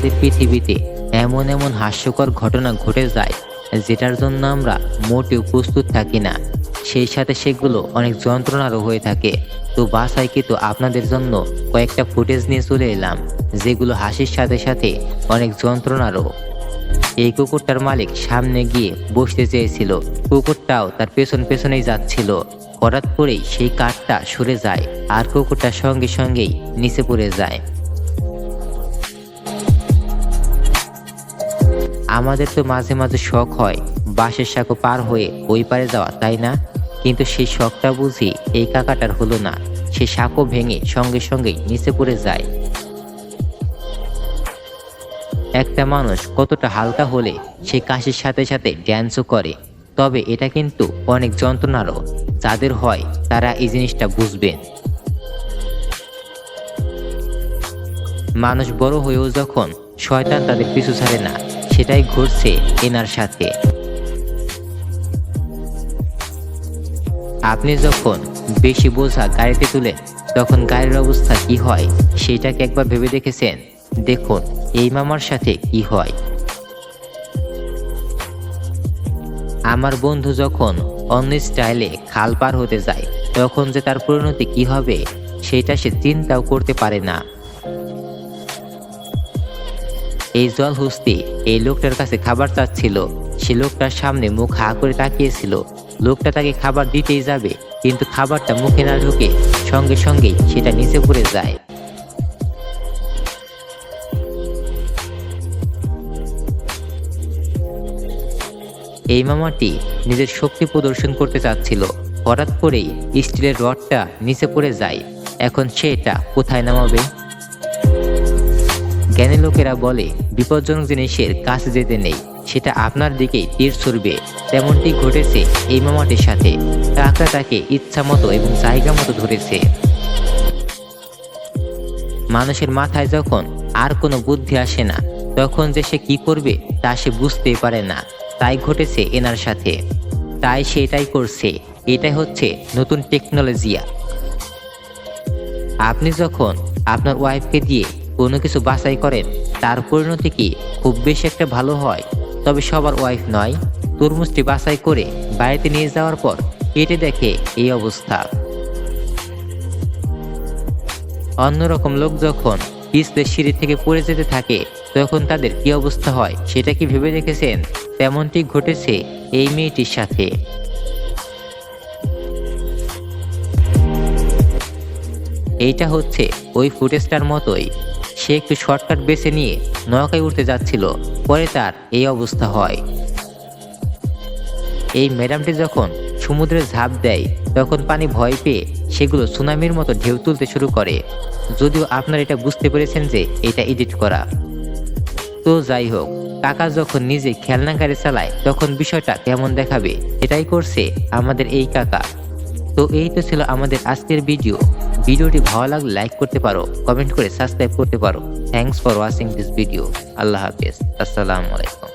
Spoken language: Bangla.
আমাদের পৃথিবীতে এমন এমন হাস্যকর ঘটনা ঘটে যায়, যেটার জন্য আমরা মোটেও প্রস্তুত থাকি না। সেই সাথে সেগুলো অনেক যন্ত্রণারও হয়ে থাকে। তো বাসায় কিন্তু আপনাদের জন্য কয়েকটা ফুটেজ নিয়ে চলে এলাম, যেগুলো হাসির সাথে সাথে অনেক যন্ত্রণারও। এই কুকুরটার মালিক সামনে গিয়ে বসতে চেয়েছিল। কুকুরটাও তার পেছন পেছনেই যাচ্ছিল। হঠাৎ করেই সেই কাঠটা সরে যায় আর কুকুরটার সঙ্গে সঙ্গেই নিচে পড়ে যায়। আমাদের তো মাঝে মাঝে শখ হয়, বাঁশের সাঁকো পার হয়ে ওই পারে যাওয়া, তাই না? কিন্তু সেই শখটা বুঝি এই কাকাটার হলো না। সে সাঁকো ভেঙে সঙ্গে সঙ্গেই নিচে পড়ে যায়। একটা মানুষ কতটা হালকা হলে সে কাশির সাথে সাথে ড্যান্সও করে। তবে এটা কিন্তু অনেক যন্ত্রণারও। যাদের হয়, তারা এই জিনিসটা বুঝবেন। মানুষ বড় হয়েও যখন শয়তান তাদের পিছু ছাড়ে না সেটাই ঘটছে এনার সাথে। আপনি যখন বেশি বোঝা গাড়িতে তুলেন, তখন গাড়ির অবস্থা কি হয় সেটাকে একবার ভেবে দেখেছেন? দেখুন, এই মামার সাথে কি হয়। আমার বন্ধু যখন অন্য স্টাইলে খাল পার হতে যায়, তখন যে তার পরিণতি কি হবে, সেটা সে চিন্তাও করতে পারে না। এই জল হুস্তি এই লোকটার কাছে খাবার চাচ্ছিল। সে লোকটার সামনে মুখ হা করে তাকিয়েছিল। লোকটা তাকে খাবার দিতেই যাবে, কিন্তু খাবারটা মুখে না ঢুকে সঙ্গে সঙ্গেই সেটা নিচে পড়ে যায়। এই মামাটি নিজের শক্তি প্রদর্শন করতে চাচ্ছিল। হঠাৎ করেই স্টিলের রডটা নিচে পড়ে যায়। এখন সে এটা কোথায় নামাবে? জ্ঞানী লোকেরা বলে, বিপজ্জনক জিনিসের কাছে যেতে নেই, সেটা আপনার দিকেই তীর ছুড়বে। তেমনটি ঘটেছে এই মামাটির সাথে। কাকড়া তাকে ইচ্ছা মতো এবং জায়গা মতো ধরেছে। মানুষের মাথায় যখন আর কোনো বুদ্ধি আসে না, তখন যে সে কি করবে তা সে বুঝতেই পারে না। তাই ঘটেছে এনার সাথে। তাই সে এটাই করছে। এটাই হচ্ছে নতুন টেকনোলজিয়া। আপনি যখন আপনার ওয়াইফকে দিয়ে কোনো কিছু বাছাই করেন তার পরিণতি কি খুব বেশি একটা ভালো হয়? তবে সবার ওয়াইফ নয়। তরমুজটি বাছাই করে বাড়িতে নিয়ে যাওয়ার পর কেটে দেখে এই অবস্থা। অন্যরকম লোক যখন পিছলে সিঁড়ি থেকে পড়ে যেতে থাকে, তখন তাদের কি অবস্থা হয় সেটা কি ভেবে দেখেছেন? তেমনটি ঘটেছে এই মেয়েটির সাথে। এইটা হচ্ছে ওই ফুটেজটার মতোই সে একটু শর্টকাট বেছে নিয়ে নৌকায় উঠতে যাচ্ছিল। পরে তার এই অবস্থা হয়। এই ম্যাডামটি যখন সমুদ্রে ঝাঁপ দেয়, তখন পানি ভয় পেয়ে সেগুলো সুনামির মতো ঢেউ তুলতে শুরু করে। যদিও আপনারা এটা বুঝতে পেরেছেন যে এটা এডিট করা। তো যাই হোক, কাকা যখন নিজে খেলনা গাড়ি চালায়, তখন বিষয়টা কেমন দেখাবে, এটাই করছে আমাদের এই কাকা। তো এই তো ছিল আমাদের আজকের ভিডিও। ভিডিওটি ভালো লাগলে লাইক করতে পারো কমেন্ট করে সাবস্ক্রাইব করতে পারো। Thanks for watching this video আল্লাহ হাফেজ। আসসালামু আলাইকুম।